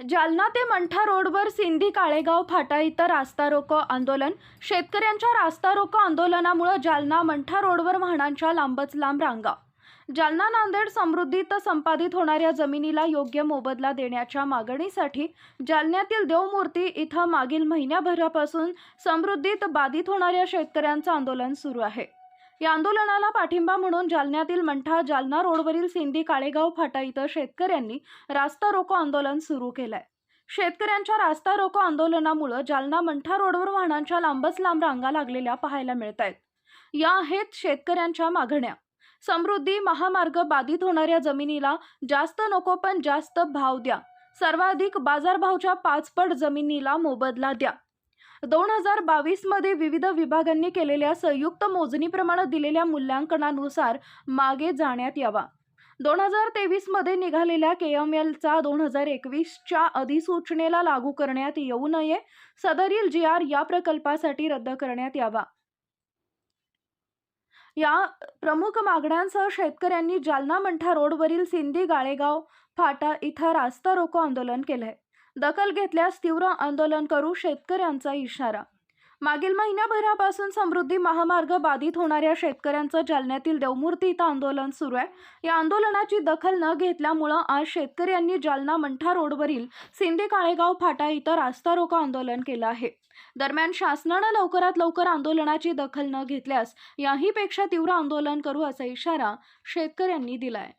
जालना ते मंठा रोडवर सिंधी काळेगाव फाटा इथं रास्ता रोको आंदोलन. शेतकऱ्यांच्या रास्ता रोको आंदोलनामुळे जालना मंठा रोडवर वाहनांच्या लांबच लांब रांगा. जालना नांदेड समृद्धीत संपादित होणाऱ्या जमिनीला योग्य मोबदला देण्याच्या मागणीसाठी जालन्यातील देवमूर्ती इथं मागील महिन्याभरापासून समृद्धीत बाधित होणाऱ्या शेतकऱ्यांचं आंदोलन सुरू आहे. या आंदोलनाला पाठिंबा म्हणून जालन्यातील मंठा जालना रोडवरील सिंधी काळेगाव फाटा इथं शेतकऱ्यांनी रास्ता रोको आंदोलन सुरू केलंय. शेतकऱ्यांच्या रास्ता रोको आंदोलनामुळे जालना मंठा रोडवर वाहनांच्या लांबच लांब रांगा लागलेल्या पाहायला मिळत आहेत या आहेत शेतकऱ्यांच्या मागण्या. समृद्धी महामार्ग बाधित होणाऱ्या जमिनीला जास्त नको पण जास्त भाव द्या. सर्वाधिक बाजारभावच्या पाचपट जमिनीला मोबदला द्या. दोन हजार बावीसमध्ये विविध विभागांनी केलेल्या संयुक्त मोजणीप्रमाणे दिलेल्या मूल्यांकनानुसार मागे जाण्यात यावा. दोन हजार तेवीसमध्ये निघालेल्या के एम एलचा दोन हजार एकवीसच्या अधिसूचनेला लागू करण्यात येऊ नये. सदरील जी आर या प्रकल्पासाठी रद्द करण्यात यावा. या प्रमुख मागण्यांसह शेतकऱ्यांनी जालना मंठा रोडवरील सिंधी गाळेगाव फाटा इथं रास्ता रोको आंदोलन केलंय. दखल घेतल्यास तीव्र आंदोलन करू शेतकऱ्यांचा इशारा. मागील महिन्याभरापासून समृद्धी महामार्ग बाधित होणाऱ्या शेतकऱ्यांचं जालन्यातील देवमूर्ती इथं आंदोलन सुरू आहे. या आंदोलनाची दखल न घेतल्यामुळं आज शेतकऱ्यांनी जालना मंठा रोडवरील सिंधी काळेगाव फाटा इथं रास्ता रोको आंदोलन केलं आहे. दरम्यान शासनानं लवकरात लवकर आंदोलनाची दखल न घेतल्यास याहीपेक्षा तीव्र आंदोलन करू असा इशारा शेतकऱ्यांनी दिलाय.